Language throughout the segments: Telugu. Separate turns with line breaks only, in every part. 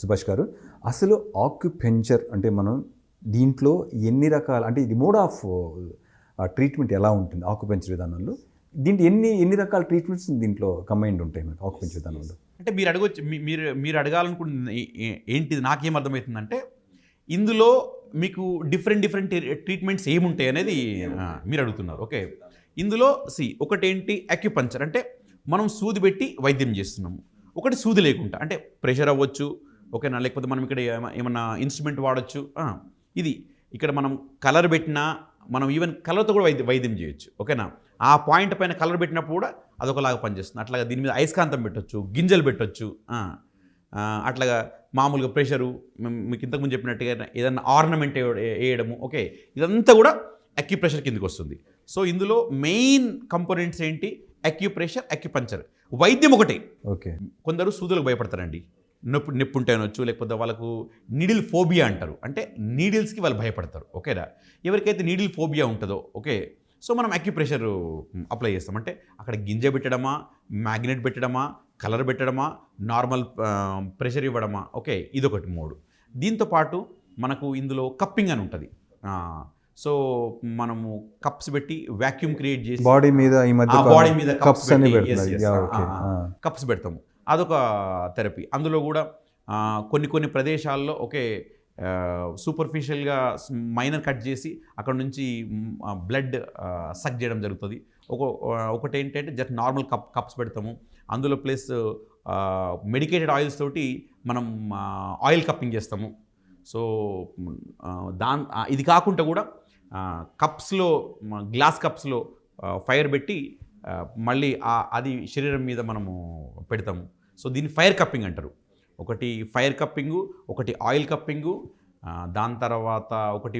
సుభాష్ గారు అసలు ఆక్యుపెంచర్ అంటే మనం దీంట్లో ఎన్ని రకాల అంటే ఇది మోడ్ ఆఫ్ ట్రీట్మెంట్ ఎలా ఉంటుంది ఆక్యుపెంచర్ విధానంలో? దీంట్లో ఎన్ని ఎన్ని రకాల ట్రీట్మెంట్స్ దీంట్లో కంబైన్డ్ ఉంటాయి మనకి ఆక్యుపెంచర్ విధానంలో?
అంటే మీరు అడగొచ్చు మీరు మీరు అడగాలనుకుంటుంది ఏంటిది నాకేం అర్థమవుతుందంటే ఇందులో మీకు డిఫరెంట్ డిఫరెంట్ ట్రీట్మెంట్స్ ఏముంటాయి అనేది మీరు అడుగుతున్నారు. ఓకే. ఇందులో సి ఒకటేంటి? అక్యుపంచర్ అంటే మనం సూది పెట్టి వైద్యం చేస్తున్నాము. ఒకటి సూది లేకుండా అంటే ప్రెషర్ అవ్వచ్చు ఓకేనా? లేకపోతే మనం ఇక్కడ ఏమ- ఏమన్నా ఇన్స్ట్రుమెంట్ వాడచ్చు? ఇది. ఇక్కడ మనం కలర్ పెట్టినా మనం ఈవెన్ కలర్తో కూడా వైద్యం వైద్యం చేయొచ్చు. ఓకేనా? ఆ పాయింట్ పైన కలర్ పెట్టినప్పుడు కూడా అదొకలాగా పనిచేస్తుంది. అట్లాగా దీని మీద అయస్కాంతం పెట్టొచ్చు గింజలు పెట్టొచ్చు అట్లాగా మామూలుగా ప్రెషరు మీకు ఇంతకుముందు చెప్పినట్టుగా ఏదన్నా ఆర్నమెంట్ వేయడము ఓకే? ఇదంతా కూడా అక్యుప్రెషర్ కిందకి వస్తుంది. సో ఇందులో మెయిన్ కంపోనెంట్స్ ఏంటి? అక్యుప్రెషర్ అక్యుపంచర్ వైద్యం ఒకటే.
ఓకే.
కొందరు సూదులకు భయపడతారండి. నొప్పి నొప్పి ఉంటే అనొచ్చు లేకపోతే వాళ్ళకు నీడిల్ ఫోబియా అంటారు. అంటే నీడిల్స్కి వాళ్ళు భయపడతారు. ఓకేనా? ఎవరికైతే నీడిల్ ఫోబియా ఉంటుందో ఓకే? సో మనం అక్యుప్రెషర్ అప్లై చేస్తాం. అంటే అక్కడ గింజ పెట్టడమా మ్యాగ్నెట్ పెట్టడమా కలర్ పెట్టడమా నార్మల్ ప్రెషర్ ఇవ్వడమా ఓకే? ఇదొకటి మోడ్. దీంతో పాటు మనకు ఇందులో కప్పింగ్ అని ఉంటుంది. సో మనము కప్స్ పెట్టి వాక్యూమ్ క్రియేట్ చేసి
బాడీ మీద ఈ మధ్య
బాడీ మీద
కప్స్
కప్స్ పెడతాము. అదొక థెరపీ. అందులో కూడా కొన్ని కొన్ని ప్రదేశాల్లో ఒకే సూపర్ఫిషియల్గా మైనర్ కట్ చేసి అక్కడ నుంచి బ్లడ్ సక్ చేయడం జరుగుతుంది. ఒక ఒకటి ఏంటంటే జస్ట్ నార్మల్ కప్ కప్స్ పెడతాము. అందులో ప్లస్ మెడికేటెడ్ ఆయిల్స్ తోటి మనం ఆయిల్ కప్పింగ్ చేస్తాము. సో దాన్ ఇది కాకుండా కూడా కప్స్లో గ్లాస్ కప్స్లో ఫైర్ పెట్టి మళ్ళీ అది శరీరం మీద మనము పెడతాము. సో దీన్ని ఫైర్ కప్పింగ్ అంటారు. ఒకటి ఫైర్ కప్పింగు ఒకటి ఆయిల్ కప్పింగు దాని తర్వాత ఒకటి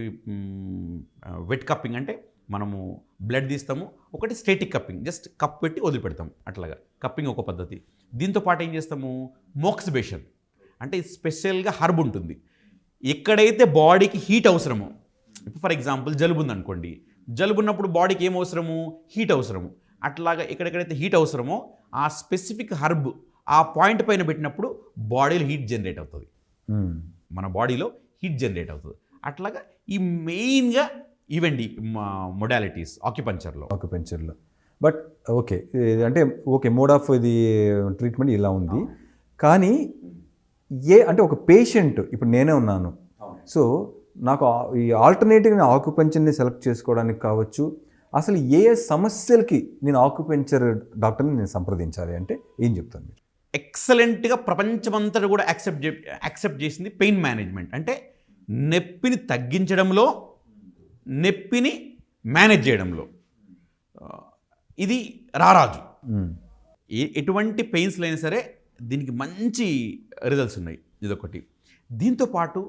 వెట్ కప్పింగ్ అంటే మనము బ్లడ్ తీస్తాము ఒకటి స్టేటిక్ కప్పింగ్ జస్ట్ కప్ పెట్టి వదిలిపెడతాము అట్లాగా. కప్పింగ్ ఒక పద్ధతి. దీంతో పాటు ఏం చేస్తాము? మోక్సిబేషన్. అంటే స్పెషల్గా హర్బ్ ఉంటుంది. ఎక్కడైతే బాడీకి హీట్ అవసరమో ఇప్పుడు ఫర్ ఎగ్జాంపుల్ జలుబు ఉందనుకోండి జలుబు ఉన్నప్పుడు బాడీకి ఏం అవసరము హీట్ అవసరము. అట్లాగా ఎక్కడెక్కడైతే హీట్ అవసరమో ఆ స్పెసిఫిక్ హర్బ్ ఆ పాయింట్ పైన పెట్టినప్పుడు బాడీలో హీట్ జనరేట్ అవుతుంది.
మ్మ్.
మన బాడీలో హీట్ జనరేట్ అవుతుంది. అట్లాగా ఈ మెయిన్గా ఇవండి మొడాలిటీస్ ఆక్యుపంచర్లో
ఆక్యుపెంచర్లో బట్ ఓకే అంటే ఓకే మోడ్ ఆఫ్ ఇది ట్రీట్మెంట్ ఇలా ఉంది. కానీ ఏ అంటే ఒక పేషెంట్ ఇప్పుడు నేనే ఉన్నాను. సో నాకు ఈ ఆల్టర్నేటివ్ ఆక్యుపెంచర్ని సెలెక్ట్ చేసుకోవడానికి కావచ్చు. అసలు ఏ ఏ సమస్యలకి నేను ఆక్యుపెంచర్ డాక్టర్ని నేను సంప్రదించాలి అంటే ఏం చెప్తాను మీరు?
ఎక్సలెంట్గా ప్రపంచమంతటా కూడా యాక్సెప్ట్ చే యాక్సెప్ట్ చేసింది పెయిన్ మేనేజ్మెంట్. అంటే నొప్పిని తగ్గించడంలో నొప్పిని మేనేజ్ చేయడంలో. ఇది రారాజు. ఎటువంటి పెయిన్స్ అయినా సరే దీనికి మంచి రిజల్ట్స్ ఉన్నాయి ఇదొకటి. దీంతో పాటు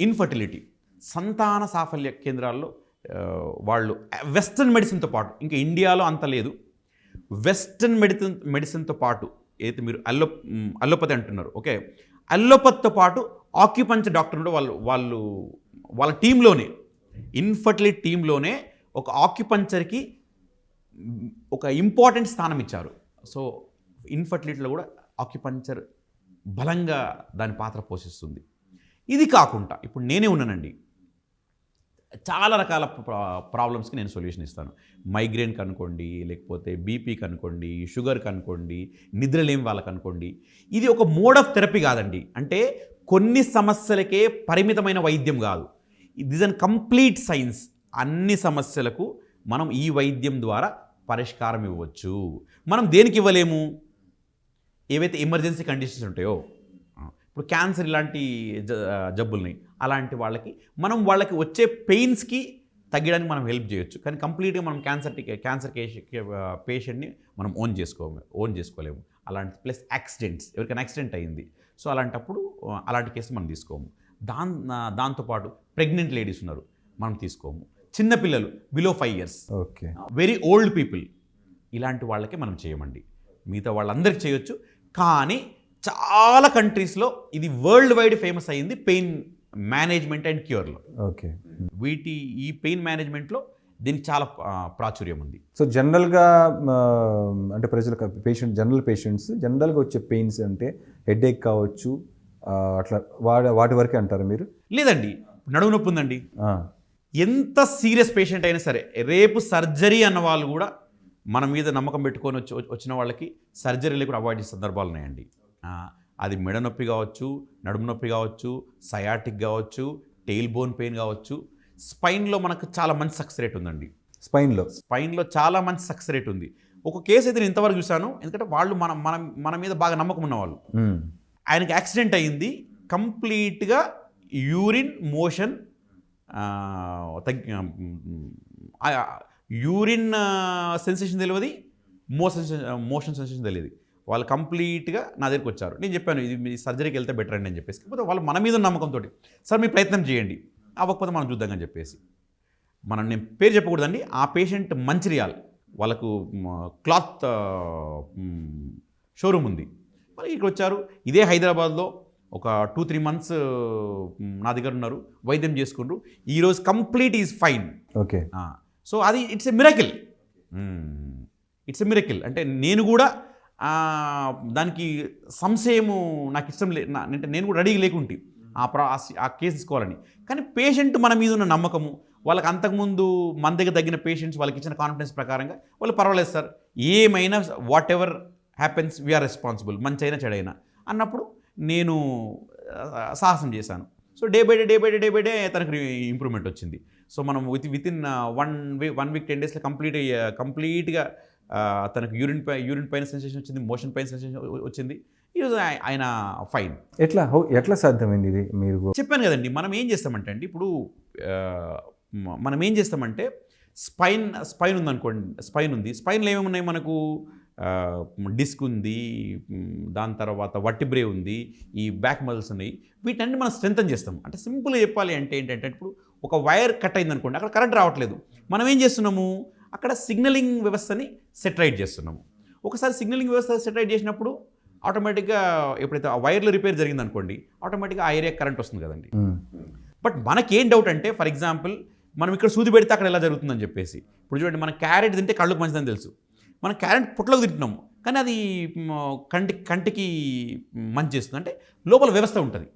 ఇన్ఫర్టిలిటీ. సంతాన సాఫల్య కేంద్రాల్లో వాళ్ళు వెస్ట్రన్ మెడిసిన్తో పాటు ఇంకా ఇండియాలో అంత లేదు. వెస్ట్రన్ మెడిసిన్ మెడిసిన్తో పాటు ఏదైతే మీరు అల్లో అల్లోపతి అంటున్నారు ఓకే? అల్లోపతితో పాటు ఆక్యుపంచర్ డాక్టర్ కూడా వాళ్ళు వాళ్ళు వాళ్ళ టీంలోనే ఇన్ఫర్టిలిటీ టీంలోనే ఒక ఆక్యుపంచర్కి ఒక ఇంపార్టెంట్ స్థానం ఇచ్చారు. సో ఇన్ఫర్టిలిటీలో కూడా ఆక్యుపంచర్ బలంగా దాని పాత్ర పోషిస్తుంది. ఇది కాకుండా ఇప్పుడు నేనే ఉన్నానండి. చాలా రకాల ప్రాబ్లమ్స్కి నేను సొల్యూషన్ ఇస్తాను. మైగ్రేన్ కనుకోండి లేకపోతే బీపీ కనుకోండి షుగర్ కనుకోండి నిద్రలేని వాళ్ళకి అనుకోండి. ఇది ఒక మోడ్ ఆఫ్ థెరపీ కాదండి. అంటే కొన్ని సమస్యలకే పరిమితమైన వైద్యం కాదు. ఇట్ అన్ కంప్లీట్ సైన్స్ అన్ని సమస్యలకు మనం ఈ వైద్యం ద్వారా పరిష్కారం ఇవ్వచ్చు. మనం దేనికి ఇవ్వలేము? ఏవైతే ఎమర్జెన్సీ కండిషన్స్ ఉంటాయో. ఇప్పుడు క్యాన్సర్ ఇలాంటి జ- జబ్బుల్ని అలాంటి వాళ్ళకి మనం వాళ్ళకి వచ్చే పెయిన్స్కి తగ్గడానికి మనం హెల్ప్ చేయొచ్చు. కానీ కంప్లీట్గా మనం క్యాన్సర్ క్యాన్సర్ పేషెంట్ని మనం ఓన్ చేసుకో ఓన్ చేసుకోలేము. అలాంటి ప్లస్ యాక్సిడెంట్స్ ఎవరికైనా యాక్సిడెంట్ అయింది. సో అలాంటప్పుడు అలాంటి కేసు మనం తీసుకోము. దాన్ దాంతోపాటు ప్రెగ్నెంట్ లేడీస్ ఉన్నారు మనం తీసుకోము. చిన్నపిల్లలు below five years.
Okay.
Very old people ఇలాంటి వాళ్ళకి మనం చేయమండి. మిగతా వాళ్ళందరికీ చేయొచ్చు. కానీ చాలా కంట్రీస్లో ఇది వరల్డ్ వైడ్ ఫేమస్ అయింది పెయిన్ మేనేజ్మెంట్ అండ్ క్యూర్లో.
ఓకే.
వీటి ఈ పెయిన్ మేనేజ్మెంట్లో దీనికి చాలా ప్రాచుర్యం ఉంది.
సో జనరల్గా అంటే ప్రజలకు పేషెంట్ జనరల్ పేషెంట్స్ జనరల్గా వచ్చే పెయిన్స్ అంటే హెడేక్ కావచ్చు అట్లా వాటి వాటి వరకే అంటారు మీరు?
లేదండి. నడుము నొప్పి ఉందండి. ఎంత సీరియస్ పేషెంట్ అయినా సరే రేపు సర్జరీ అన్న వాళ్ళు కూడా మన మీద నమ్మకం పెట్టుకొని వచ్చి వచ్చిన వాళ్ళకి సర్జరీలు కూడా అవాయిడ్ చేసే సందర్భాలు ఉన్నాయండి. అది మెడ నొప్పి కావచ్చు నడుము నొప్పి కావచ్చు సయాటిక్ కావచ్చు టెయిల్ బోన్ పెయిన్ కావచ్చు. స్పైన్లో మనకు చాలా మంచి సక్సెస్ రేట్ ఉందండి.
స్పైన్లో?
స్పైన్లో చాలా మంచి సక్సెస్ రేట్ ఉంది. ఒక కేసు అయితే నేను ఇంతవరకు చూశాను. ఎందుకంటే వాళ్ళు మన మన మన మీద బాగా నమ్మకం ఉన్నవాళ్ళు. ఆయనకి యాక్సిడెంట్ అయ్యింది. కంప్లీట్గా యూరిన్ మోషన్ తగ్గి యూరిన్ సెన్సేషన్ తెలియదు. మోషన్ మోషన్ సెన్సేషన్ తెలియదు. వాళ్ళు కంప్లీట్గా నా దగ్గరికి వచ్చారు. నేను చెప్పాను ఇది మీ సర్జరీకి వెళ్తే బెటర్ అండి అని చెప్పేసి. కాకపోతే వాళ్ళు మన మీద నమ్మకంతో సార్ మీ ప్రయత్నం చేయండి అవ్వకపోతే మనం చూద్దామని చెప్పేసి. మనం నేను పేరు చెప్పకూడదండి ఆ పేషెంట్ మంచిర్యాల్ వాళ్ళకు క్లాత్ షోరూమ్ ఉంది. మరి ఇక్కడ వచ్చారు ఇదే హైదరాబాద్లో ఒక టూ త్రీ మంత్స్ నా దగ్గర ఉన్నారు వైద్యం చేసుకుంటారు ఈరోజు complete is fine.
Okay.
So అది it's a miracle. It's a miracle. అంటే నేను కూడా దానికి సంశయము నాకు ఇష్టం లే నా- అంటే నేను కూడా రెడీగా లేకుంటే ఆ ప్రా ఆ కేసు తీసుకోవాలని. కానీ పేషెంట్ మన మీద ఉన్న నమ్మకము వాళ్ళకి అంతకుముందు మన దగ్గర తగ్గిన పేషెంట్స్ వాళ్ళకి ఇచ్చిన కాన్ఫిడెన్స్ ప్రకారంగా వాళ్ళు పర్వాలేదు సార్ ఏమైనా whatever happens we are responsible మంచి అయినా చెడైనా అన్నప్పుడు నేను సాహసం చేశాను. So day by day day by day day by day తనకు ఇంప్రూవ్మెంట్ వచ్చింది. సో మనం with with in one week one week ten డేస్లో కంప్లీట్ కంప్లీట్గా తనకు యూరిన్ పై యూరిన్ పైన సెన్సేషన్ వచ్చింది మోషన్ పైన సెన్సేషన్ వచ్చింది. ఈరోజు ఆయ- ఆయన ఫైన్
ఎట్లా? హౌ ఎట్లా సాధ్యమైంది ఇది మీరు?
చెప్పాను కదండి మనం ఏం చేస్తామంటే అండి ఇప్పుడు మనం ఏం చేస్తామంటే స్పైన్ స్పైన్ ఉందనుకోండి స్పైన్ ఉంది. స్పైన్లో ఏమేమి ఉన్నాయి మనకు? డిస్క్ ఉంది దాని తర్వాత వట్టిబ్రే ఉంది ఈ బ్యాక్ మజిల్స్ ఉన్నాయి. వీటన్ని మనం స్ట్రెంథన్ చేస్తాం. అంటే సింపుల్గా చెప్పాలి అంటే ఏంటంటే ఇప్పుడు ఒక వైర్ కట్ అయింది అనుకోండి అక్కడ కరెంట్ రావట్లేదు. మనం ఏం చేస్తున్నాము? అక్కడ సిగ్నలింగ్ వ్యవస్థని సెటరైట్ చేస్తున్నాము. ఒకసారి సిగ్నలింగ్ వ్యవస్థ సెటరైట్ చేసినప్పుడు ఆటోమేటిక్గా ఎప్పుడైతే ఆ వైర్లో రిపేర్ జరిగింది అనుకోండి ఆటోమేటిక్గా ఆ ఏరియా కరెంట్ వస్తుంది కదండి. బట్ మనకేం డౌట్ అంటే ఫర్ ఎగ్జాంపుల్ మనం ఇక్కడ సూది పెడితే అక్కడ ఎలా జరుగుతుందని చెప్పేసి. ఇప్పుడు చూడండి మన క్యారెట్ తింటే కళ్ళకు మంచిదని తెలుసు. మనం క్యారెట్ పుట్లకు తింటున్నాము. కానీ అది కంటి కంటికి మంచి చేస్తుంది. అంటే లోపల వ్యవస్థ ఉంటుంది.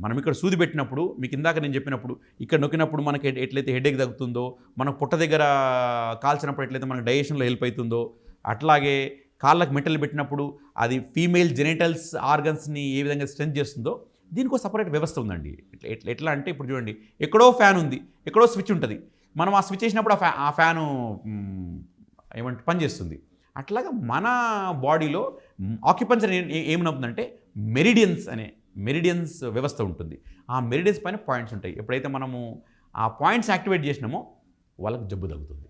మనం ఇక్కడ సూది పెట్టినప్పుడు మీకు ఇందాక నేను చెప్పినప్పుడు ఇక్కడ నొక్కినప్పుడు మనకి ఎట్లయితే హెడేక్ తగ్గుతుందో మన పుట్ట దగ్గర కాల్చినప్పుడు ఎట్లయితే మనకి డైజెషన్లో హెల్ప్ అవుతుందో అట్లాగే కాళ్ళకు మెటల్ పెట్టినప్పుడు అది ఫీమేల్ జెనిటల్స్ ఆర్గన్స్ని ఏ విధంగా స్ట్రెంత్ చేస్తుందో దీనికి ఒక సపరేట్ వ్యవస్థ ఉందండి. ఎట్లా ఎట్లా అంటే ఇప్పుడు చూడండి ఎక్కడో ఫ్యాన్ ఉంది ఎక్కడో స్విచ్ ఉంటుంది. మనం ఆ స్విచ్ చేసినప్పుడు ఆ ఫ్యా ఆ ఫ్యాను ఏమంటే పనిచేస్తుంది అట్లాగా మన బాడీలో ఆక్యుపెన్సర్ ఏమవుతుందంటే మెరిడియన్స్ అనే మెరిడియన్స్ వ్యవస్థ ఉంటుంది. ఆ మెరిడియన్స్ పైన పాయింట్స్ ఉంటాయి. ఎప్పుడైతే మనము ఆ పాయింట్స్ యాక్టివేట్ చేసినామో వాళ్ళకి జబ్బు తగ్గుతుంది.